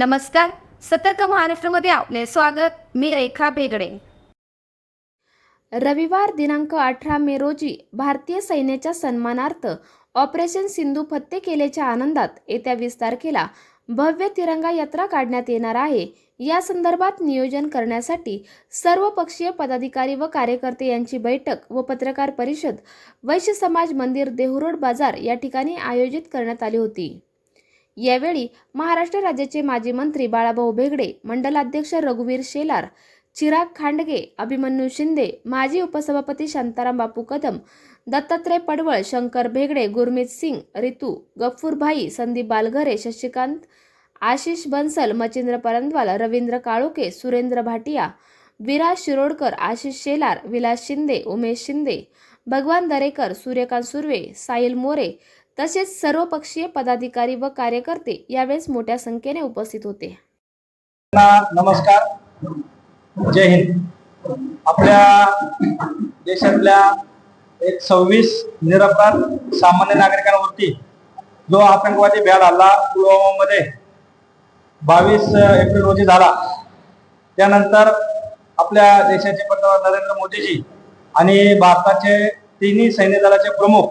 नमस्कार सतर्क महाराष्ट्रमध्ये आपले स्वागत. मी रेखा बेगडे रविवार दिनांक अठरा मे रोजी भारतीय सैन्याच्या सन्मानार्थ ऑपरेशन सिंधू फत्ते केल्याच्या आनंदात येत्या वीस तारखेला भव्य तिरंगा यात्रा काढण्यात येणार आहे. या संदर्भात नियोजन करण्यासाठी सर्व पक्षीय पदाधिकारी व कार्यकर्ते यांची बैठक व पत्रकार परिषद वैश्य समाज मंदिर देहुरोड बाजार या ठिकाणी आयोजित करण्यात आली होती. यावेळी महाराष्ट्र राज्याचे माजी मंत्री बाळाभाऊ भेगडे मंडलाध्यक्ष रघुवीर शेलार चिराग खांडगे अभिमन्यू शिंदे माजी उपसभापती शांताराम बापू कदम दत्तात्रय पडवळ शंकर भेगडे गुरमीत सिंग रितू गफ्फूर भाई संदीप बालघरे शशिकांत आशिष बन्सल मचिंद्र परंदवाल रवींद्र काळोके सुरेंद्र भाटिया विराज शिरोडकर आशिष शेलार विलास शिंदे उमेश शिंदे भगवान दरेकर सूर्यकांत सुर्वे साहिल मोरे तसेच सर्व पक्षीय पदाधिकारी व कार्यकर्ते यावेळेस मोठ्या संख्येने उपस्थित होते. नमस्कार. जय हिंद. आपल्या देशातल्या एक सव्वीस निरपराध सामान्य नागरिकांवरती जो आतंकवादी भ्याड हल्ला पुलवामामध्ये बावीस एप्रिल रोजी झाला त्यानंतर आपल्या देशाचे पंतप्रधान नरेंद्र मोदीजी आणि भारताचे तिन्ही सैन्य दलाचे प्रमुख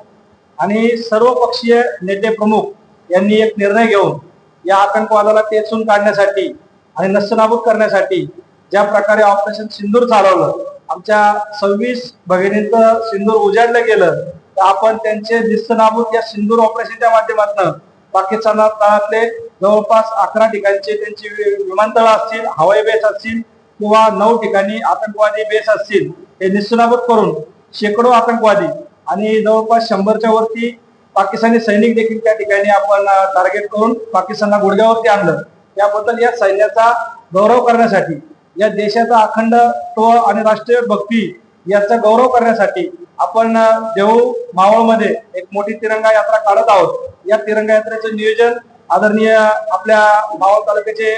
आणि सर्व पक्षीय नेते प्रमुख यांनी एक निर्णय घेऊन या आतंकवादाला तेचून काढण्यासाठी आणि नस्तनाबूत करण्यासाठी ज्या प्रकारे ऑपरेशन सिंदूर चालवलं आमच्या सव्वीस भगिनींचं सिंदूर उजाडलं गेलं तर आपण त्यांचे निस्तनाबूत या सिंदूर ऑपरेशनच्या माध्यमातून पाकिस्तानात तळातले जवळपास अकरा ठिकाणचे त्यांची विमानतळ असतील हवाई बेस असतील किंवा नऊ ठिकाणी आतंकवादी बेस असतील हे निस्तनाबूत करून शेकडो आतंकवादी आणि जवळपास शंभरच्या वरती पाकिस्तानी सैनिक देखील त्या ठिकाणी आपण टार्गेट करून पाकिस्तानला गुडघ्यावरती आणलं. त्याबद्दल या सैन्याचा गौरव करण्यासाठी या देशाचा अखंड तो आणि राष्ट्रीय भक्ती याचा गौरव करण्यासाठी आपण देऊ मावळमध्ये एक मोठी तिरंगा यात्रा काढत आहोत. या तिरंगा यात्रेचं नियोजन आदरणीय आपल्या मावळ तालुक्याचे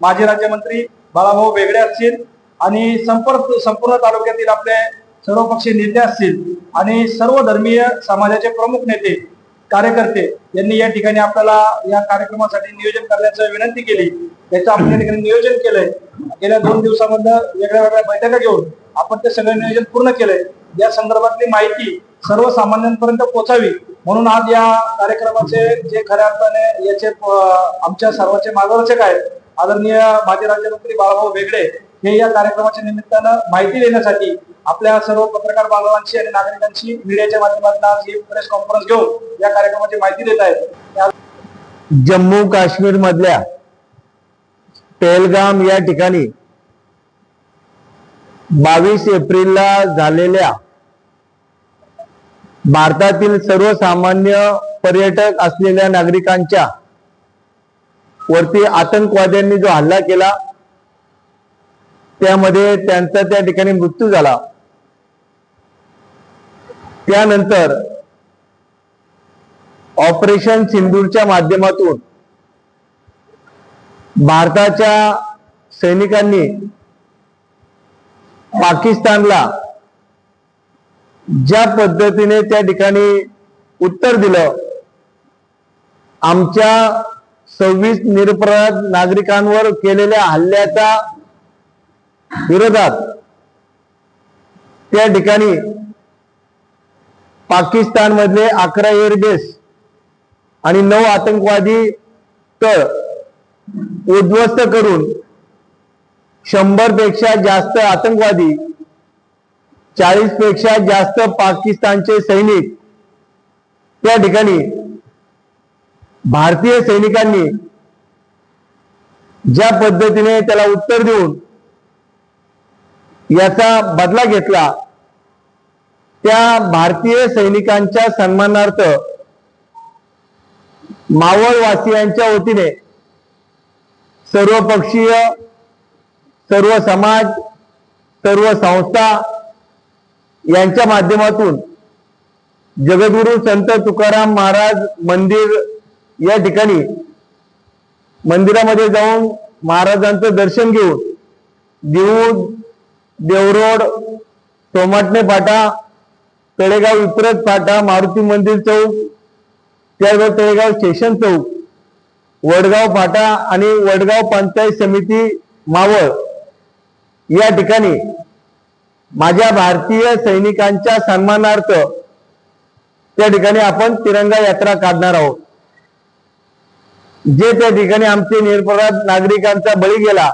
माजी राज्यमंत्री बाळाभाऊ वेगळे असतील आणि संपर्क संपूर्ण तालुक्यातील आपले सर्वपक्षीय नेते असतील आणि सर्व धर्मीय समाजाचे प्रमुख नेते कार्यकर्ते यांनी या ठिकाणी आपल्याला या कार्यक्रमासाठी नियोजन करण्याची विनंती केली. त्याचं आपण या ठिकाणी नियोजन केलंय. गेल्या दोन दिवसामध्ये वेगळ्या वेगळ्या बैठका घेऊन आपण ते सगळं नियोजन पूर्ण केलंय. या संदर्भातली माहिती सर्वसामान्यांपर्यंत पोहोचावी म्हणून आज या कार्यक्रमाचे जे खऱ्या अर्थाने याचे आमच्या सर्वांचे मार्गदर्शक आहेत. आदरणीय माजी राज्यमंत्री बाळाभाऊ वेगळे हे या कार्यक्रमाच्या निमित्तानं माहिती देण्यासाठी आपल्या सर्व पत्रकार बांधवांशी आणि नागरिकांशी मीडियाच्या माध्यमातून आज ही प्रेस कॉन्फरन्स घेऊन या कार्यक्रमाची माहिती देत आहेत. जम्मू काश्मीर मधल्या पेलगाम या ठिकाणी बावीस एप्रिलला झालेल्या भारतातील सर्वसामान्य पर्यटक असलेल्या नागरिकांच्या वरती आतंकवाद्यांनी जो हल्ला केला त्यामध्ये त्यांचा त्या ठिकाणी मृत्यू झाला. त्यानंतर ऑपरेशन सिंदूरच्या माध्यमातून भारताच्या सैनिकांनी पाकिस्तानला ज्या पद्धतीने त्या ठिकाणी उत्तर दिलं आमच्या सव्वीस निरपराध नागरिकांवर केलेल्या हल्ल्याचा विरोधात. त्या ठिकाणी पाकिस्तानमधले अकरा एअरबेस आणि नऊ आतंकवादी तळ उद्ध्वस्त करून शंभरपेक्षा जास्त आतंकवादी चाळीसपेक्षा जास्त पाकिस्तानचे सैनिक त्या ठिकाणी भारतीय सैनिकांनी ज्या पद्धतीने त्याला उत्तर देऊन याचा बदला घेतला. त्या भारतीय सैनिकांच्या सन्मानार्थ मावळवासियांच्या वतीने सर्वपक्षीय सर्व समाज सर्व संस्था यांच्या माध्यमातून जगद्गुरु संत तुकाराम महाराज मंदिर या ठिकाणी मंदिरामध्ये जाऊन महाराजांचं दर्शन घेऊन देऊ देवरोड टोमाटणे फाटा तळेगाव इतरत फाटा मारुती मंदिर चौक त्याचबरोबर तळेगाव स्टेशन चौक वडगाव फाटा आणि वडगाव पंचायत समिती मावळ या ठिकाणी माझ्या भारतीय सैनिकांच्या सन्मानार्थ त्या ठिकाणी आपण तिरंगा यात्रा काढणार आहोत. जे त्या ठिकाणी आमचे निरपराध नागरिकांचा बळी गेला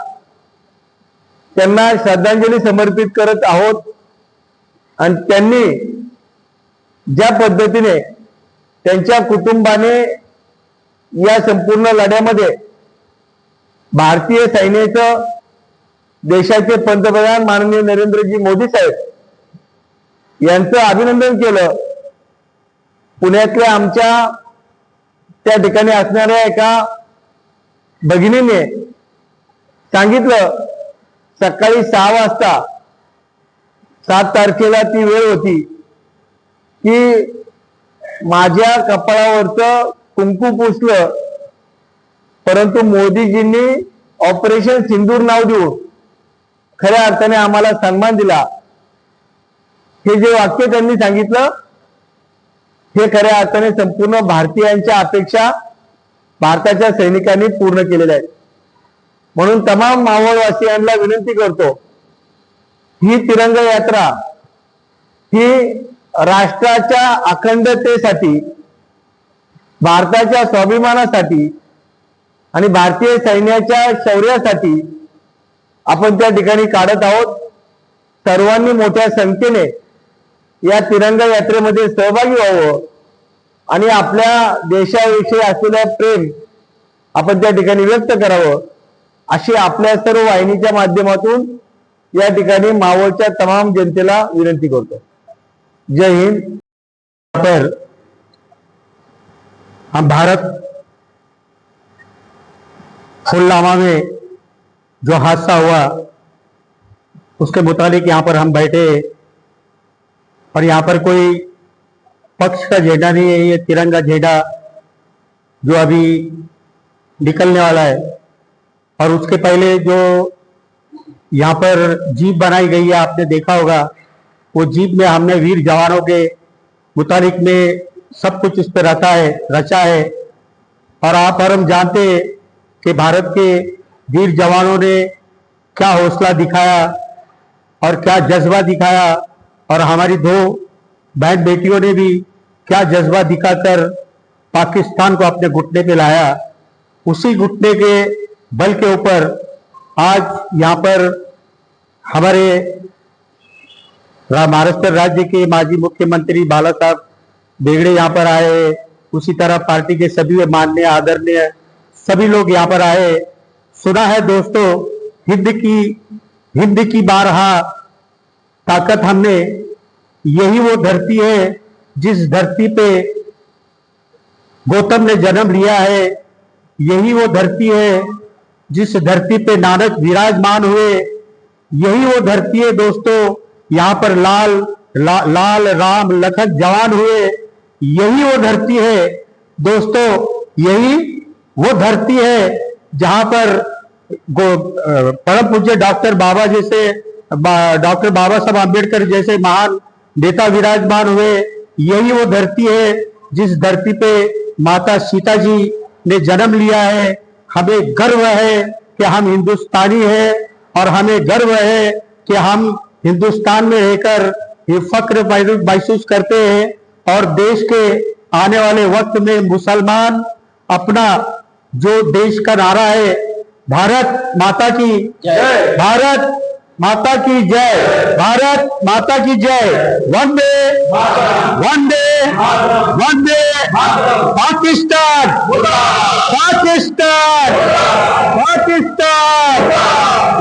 त्यांना श्रद्धांजली समर्पित करत आहोत. आणि त्यांनी ज्या पद्धतीने त्यांच्या कुटुंबाने या संपूर्ण लढ्यामध्ये भारतीय सैन्याचं देशाचे पंतप्रधान माननीय नरेंद्रजी मोदी साहेब यांचं अभिनंदन केलं. पुण्यातल्या आमच्या त्या ठिकाणी असणाऱ्या एका भगिनीने सांगितलं सकाळी सहा वाजता सात तारखेला ती वेळ होती की माझ्या कपाळावरचं कुंकू पुसलं परंतु मोदीजींनी ऑपरेशन सिंदूर नाव देऊन खऱ्या अर्थाने आम्हाला सन्मान दिला. हे जे वाक्य त्यांनी सांगितलं हे खऱ्या अर्थाने संपूर्ण भारतीयांच्या अपेक्षा भारताच्या सैनिकांनी पूर्ण केलेल्या आहेत. म्हणून तमाम मावळवासियांना विनंती करतो ही तिरंगा यात्रा ही राष्ट्राच्या अखंडतेसाठी भारताच्या स्वाभिमानासाठी आणि भारतीय सैन्याच्या शौर्यासाठी आपण त्या ठिकाणी काढत आहोत. सर्वांनी मोठ्या संख्येने या तिरंगा यात्रेमध्ये सहभागी व्हावं आणि आपल्या देशाविषयी असलेलं प्रेम आपण त्या ठिकाणी व्यक्त करावं. अशी आपल्या सर्व वाहिनीच्या माध्यमातून या ठिकाणी मावळच्या तमाम जनतेला विनंती करतो. जय हिंद. पर हम भारत खुल्लामा में जो हादसा हुआ उसके मुताबिक यहाँ पर हम बैठे और यहाँ पर कोई पक्ष का झेंडा नहीं है ये तिरंगा झेंडा जो अभी निकलने वाला है। और उसके पहले जो यहाँ पर जीप बनाई गई है, आपने देखा होगा, वो जीप में हमने वीर जवानों के मुतालिक में सब कुछ इस पर रखा है, रचा है। और आप और हम जानते हैं कि भारत के वीर जवानों ने क्या हौसला दिखाया और क्या जज्बा दिखाया। और हमारी दो बहन बेटियों ने भी क्या जज्बा दिखाकर पाकिस्तान को अपने घुटने पे लाया। उसी घुटने के बल के ऊपर आज यहाँ पर हमारे महाराष्ट्र राज्य के माजी मुख्यमंत्री बाला साहब बेगड़े यहाँ पर आए। उसी तरह पार्टी के सभी माननीय, आदरणीय सभी लोग यहाँ पर आए सुना है दोस्तों, हिंद की हिंद की बारहा ताकत हमने, यही वो धरती है जिस धरती पे गौतम ने जन्म लिया है यही वो धरती है जिस धरती पे नानक विराजमान हुए यही वो धरती है दोस्तों। यहाँ पर लाल ला, लाल राम लखन जवान हुए यही वो धरती है। दोस्तों यही वो धरती है जहाँ पर परम पूज्य डॉक्टर बाबा जैसे डॉक्टर बाबा साहब आम्बेडकर जैसे महान नेता विराजमान हुए यही वो धरती है जिस धरती पे माता सीता जी ने जन्म लिया है। हमें गर्व है कि हम हिंदुस्तानी है और हमें गर्व है कि हम हिंदुस्तान में रहकर ये फक्र महसूस- करते हैं और देश के आने वाले वक्त में मुसलमान अपना जो देश का नारा है भारत माता की भारत माता की जय। भारत माता की जय। वंदे। वंदे। वंदे। पाकिस्तान। पाकिस्तान। पाकिस्तान।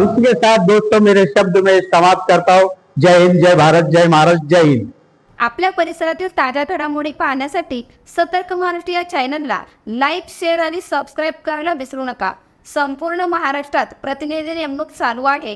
इसके साथ दोस्तों मेरे शब्द में समाप्त करता हूँ। जय हिंद जय भारत जय महाराष्ट्र जय हिंद। आपल्या परिसरातील ताज्या घडामोडी पाहण्यासाठी सतर्क महाराष्ट्र या चॅनलला लाईक शेअर आणि सबस्क्राईब करायला विसरू नका. संपूर्ण महाराष्ट्रात प्रतिनिधी नेमणूक चालू आहे.